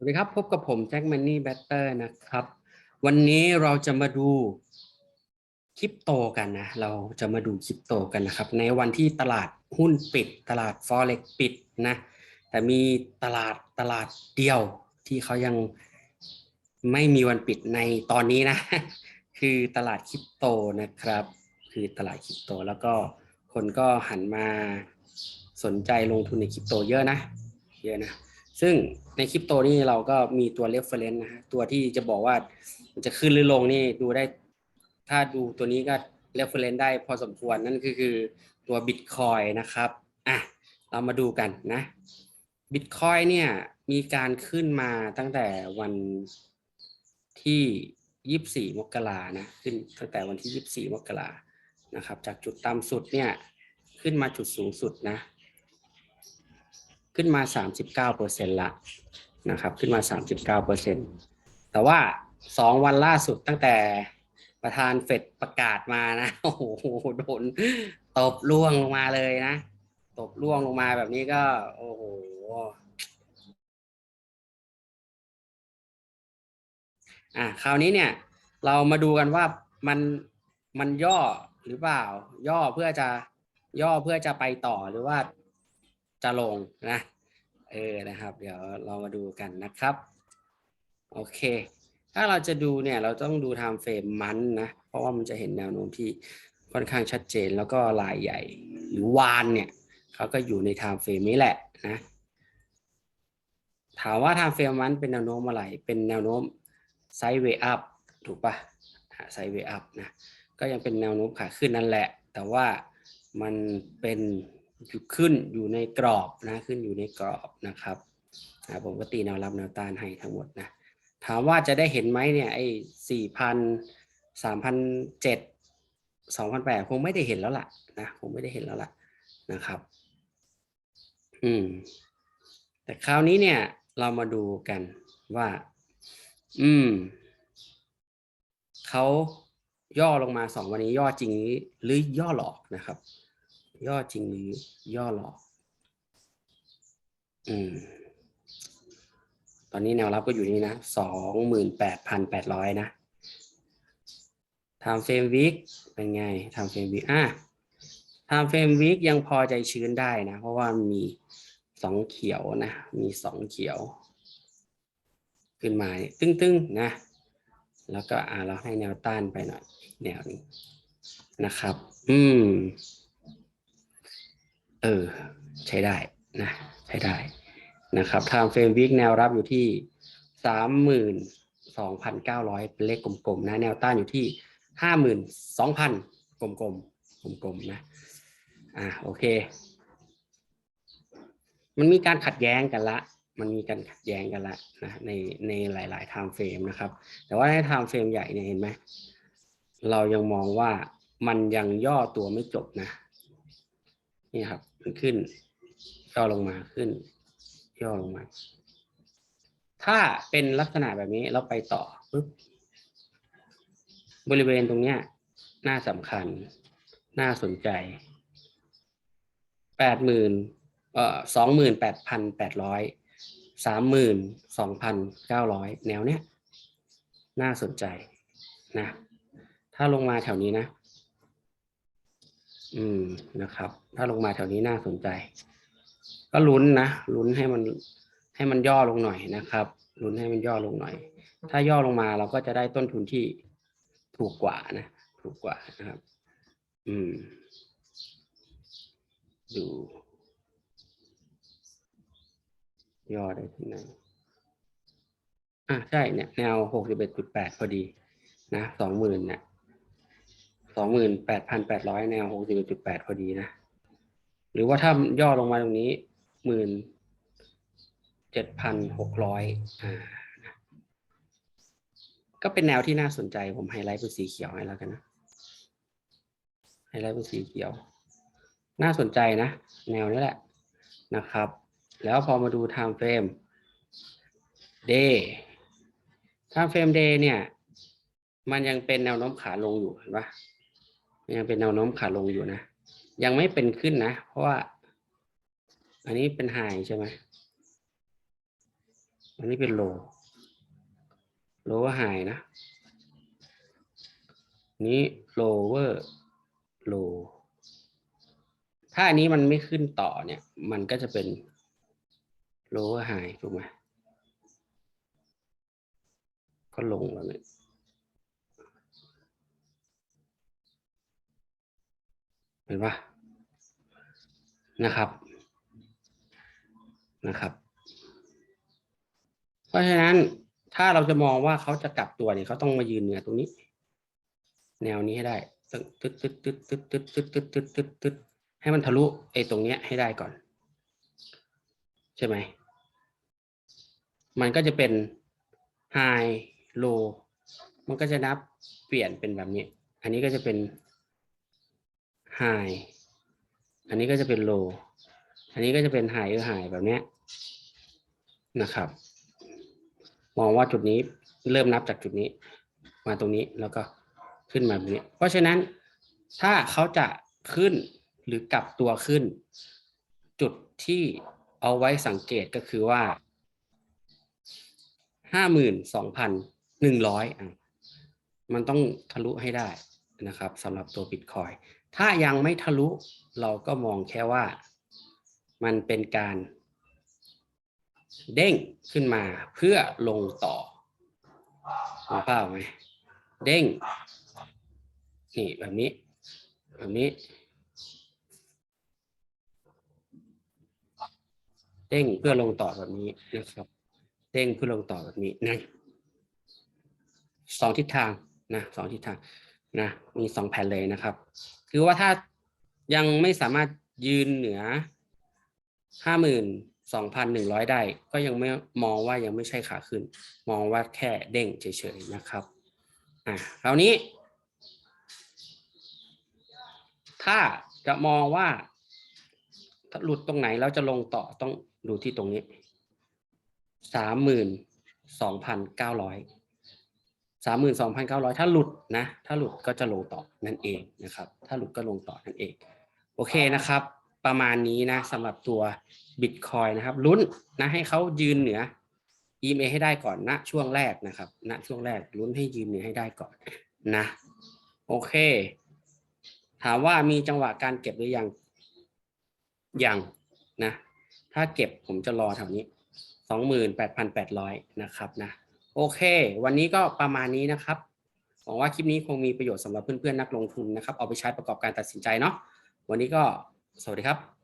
สวัสดีครับ พบกับผมแจ็คแมนนี่แบตเตอร์นะครับ วันนี้เราจะมาดูคริปโตกันนะ เราจะมาดูคริปโตกันนะครับ ในวันที่ตลาดหุ้นปิด ตลาด forex ปิดนะ แต่มีตลาดตลาดเดียวที่เขายังไม่มีวันปิดในตอนนี้นะ คือตลาดคริปโตนะครับ คือตลาดคริปโตแล้วก็คนก็หันมาสนใจลงทุนในคริปโตเยอะนะ เยอะนะ ซึ่งในคริปโตนี่เราก็มีตัว reference นะฮะตัวที่จะบอกว่ามันจะขึ้นหรือลงนี่ดูได้ ถ้าดูตัวนี้ก็ reference ได้พอสมควรนั่นคือคือตัว Bitcoin นะครับอะเรามาดูกันนะ Bitcoin เนี่ยมีการขึ้นมาตั้งแต่วันที่24มกรานะขึ้นตั้งแต่วันที่24มกรานะครับ จากจุดต่ำสุดเนี่ยขึ้นมาจุดสูงสุดนะ ขึ้นมา 39เปอร์เซ็นละนะครับขึ้นมา 39เปอร์เซ็นแต่ว่า 2 วันล่าสุดตั้งแต่ประธานเฟดประกาศมานะโอ้โหโดนตบล่วงลงมาเลยนะ ตบล่วงลงมาแบบนี้ก็ โอ้โหอะคราวนี้เนี่ย เรามาดูกันว่ามันมันย่อหรือเปล่า ย่อเพื่อจะย่อเพื่อจะไปต่อหรือว่า จะลงนะ เออนะครับ เดี๋ยวเรามาดูกันนะครับ โอเค ถ้าเราจะดูเนี่ยเราต้องดูไทม์เฟรมมันนะ เพราะว่ามันจะเห็นแนวโน้มที่ค่อนข้างชัดเจนแล้วก็ลายใหญ่หรือวานเนี่ยเขาก็อยู่ในไทม์เฟรมนี้แหละนะ ถามว่าไทม์เฟรมมันเป็นแนวโน้มอะไร เป็นแนวโน้มไซด์เวย์อัพถูกปะไซด์เวย์อัพนะ ก็ยังเป็นแนวโน้มขาขึ้นนั่นแหละ แต่ว่ามันเป็น ขึ้นอยู่ในกรอบนะขึ้นอยู่ในกรอบนะครับผมก็ตีแนวรับแนวต้านให้ทั้งหมดนะถามว่าจะได้เห็นไหมเนี่ยไอ้สี่พันสามพันเจ็ดสองพันแปดคงไม่ได้เห็นแล้วล่ะนะคงไม่ได้เห็นแล้วล่ะนะครับ อืม แต่คราวนี้เนี่ย เรามาดูกันว่า อืมเขาย่อลงมาสองวันนี้ย่อจริงหรือย่อหลอกนะครับ ย่อจริงหรือย่อหลอก อืม ตอนนี้แนวรับก็อยู่นี่นะสองหมื่นแปดพันแปดร้อยนะทำเฟรมวิกเป็นไงทำเฟรมวิกอะทำเฟรมวิกยังพอใจชื้นได้นะ เพราะว่ามีสองเขียวนะ มีสองเขียว ขึ้นมาตึ้งๆนะ แล้วก็อ่าเราให้แนวต้านไปหน่อย แนวนี้นะครับ อืม เออ ใช้ได้นะใช้ได้นะครับทำเฟรมวิกแนวรับอยู่ที่สามหมื่นสองพันเก้าร้อยเป็นเลขกลมๆนะ แนวต้านอยู่ที่ห้าหมื่นสองพันกลมๆกลมๆนะ อ่าโอเค มันมีการขัดแย้งกันละ มันมีการขัดแย้งกันละนะในในหลายๆ time frame นะครับ แต่ว่าใน time frame ใหญ่เนี่ยเห็นไหมเรายังมองว่ามันยังย่อตัวไม่จบนะ นี่ครับ มันขึ้น ย่อลงมาขึ้น ย่อลงมา ถ้าเป็นลักษณะแบบนี้เราไปต่อปุ๊บบริเวณตรงเนี้ย น่าสำคัญ น่าสนใจแปดหมื่นเอ่อสองหมื่นแปดพันแปดร้อยสามหมื่นสองพันเก้าร้อยแนวเนี้ย น่าสนใจนะ ถ้าลงมาแถวนี้นะ อืมนะครับ ถ้าลงมาแถวนี้น่าสนใจ ก็ลุ้นนะลุ้นให้มันให้มันย่อลงหน่อยนะครับลุ้นให้มันย่อลงหน่อย ถ้าย่อลงมาเราก็จะได้ต้นทุนที่ถูกกว่านะ ถูกกว่านะครับ อืม ดู ย่อได้ที่ไหนอะใช่เนี่ย แนวหกสิบเอ็ดจุดแปดพอดี นะสองหมื่นเนี่ย สองหมื่นแปดพันแปดร้อยแนวหกสิบจุดแปดพอดีนะ หรือว่าถ้าย่อลงมาตรงนี้หมื่นเจ็ดพันหกร้อยอ่า ก็เป็นแนวที่น่าสนใจ ผมไฮไลท์เป็นสีเขียวให้แล้วกันนะ ไฮไลท์เป็นสีเขียว น่าสนใจนะ แนวนี้แหละนะครับ แล้วพอมาดู time frame day time frame day เนี่ย มันยังเป็นแนวโน้มขาลงอยู่เห็นปะมัน ยังเป็นแนวโน้มขาลงอยู่นะ ยังไม่เป็นขึ้นนะ เพราะว่า อันนี้เป็นไฮใช่ไหมอันนี้เป็นโล lower high นะ นี้ lower low ถ้าอันนี้มันไม่ขึ้นต่อเนี่ย มันก็จะเป็น lower high ถูกไหมก็ลงแล้วเนี่ย เห็นปะนะครับนะครับ เพราะฉะนั้นถ้าเราจะมองว่าเขาจะกลับตัวเนี่ยเขาต้องมายืนเหนือตรงนี้ แนวนี้ให้ได้ตึ๊ดตึ๊ดตึ๊ดตึ๊ดตึ๊ดตึ๊ดตึ๊ดตึ๊ดตึ๊ดตึ๊ดตึ๊ดให้มันทะลุไอ้ตรงเนี้ยให้ได้ก่อน ใช่ไหมมันก็จะเป็น high low มันก็จะนับเปลี่ยนเป็นแบบนี้ อันนี้ก็จะเป็น high อันนี้ก็จะเป็น low อันนี้ก็จะเป็น high หรือ high แบบเนี้ยนะครับ มองว่าจุดนี้เริ่มนับจากจุดนี้ มาตรงนี้แล้วก็ขึ้นมาแบบนี้ เพราะฉะนั้นถ้าเขาจะขึ้นหรือกลับตัวขึ้น จุดที่เอาไว้สังเกตก็คือว่าห้าหมื่นสองพันหนึ่งร้อยมันต้องทะลุให้ได้นะครับสำหรับตัวบิตคอย ถ้ายังไม่ทะลุเราก็มองแค่ว่ามันเป็นการ เด้งขึ้นมาเพื่อลงต่อมองภาพไหมเด้งนี่แบบนี้ แบบนี้ เด้งเพื่อลงต่อแบบนี้นะครับ เด้งเพื่อลงต่อแบบนี้นะสองทิศทางนะสองทิศทาง นะมีสองแผ่นเลยนะครับ คือว่าถ้ายังไม่สามารถยืนเหนือห้าหมื่นสองพันหนึ่งร้อยได้ ก็ยังไม่มองว่ายังไม่ใช่ขาขึ้น มองว่าแค่เด้งเฉยๆนะครับอะคราวนี้ ถ้าจะมองว่าถ้าหลุดตรงไหนแล้วจะลงต่อต้องดูที่ตรงนี้สามหมื่นสองพันเก้าร้อย สามหมื่นสองพันเก้าร้อยถ้าหลุดนะ ถ้าหลุดก็จะลงต่อนั่นเองนะครับ ถ้าหลุดก็ลงต่อนั่นเอง โอเคนะครับ ประมาณนี้นะสำหรับตัวบิตคอยนะครับ ลุ้นนะให้เขายืนเหนือ EMA ให้ได้ก่อนณช่วงแรกนะครับณช่วงแรกลุ้นให้ยืนเหนือให้ได้ก่อนนะ โอเค ถามว่ามีจังหวะการเก็บหรือยัง ยังนะ ถ้าเก็บผมจะรอแถวนี้สองหมื่นแปดพันแปดร้อยนะครับนะ โอเค วันนี้ก็ประมาณนี้นะครับหวังว่าคลิปนี้คงมีประโยชน์สำหรับเพื่อนๆนักลงทุนนะครับ เอาไปใช้ประกอบการตัดสินใจเนาะวันนี้ก็สวัสดีครับ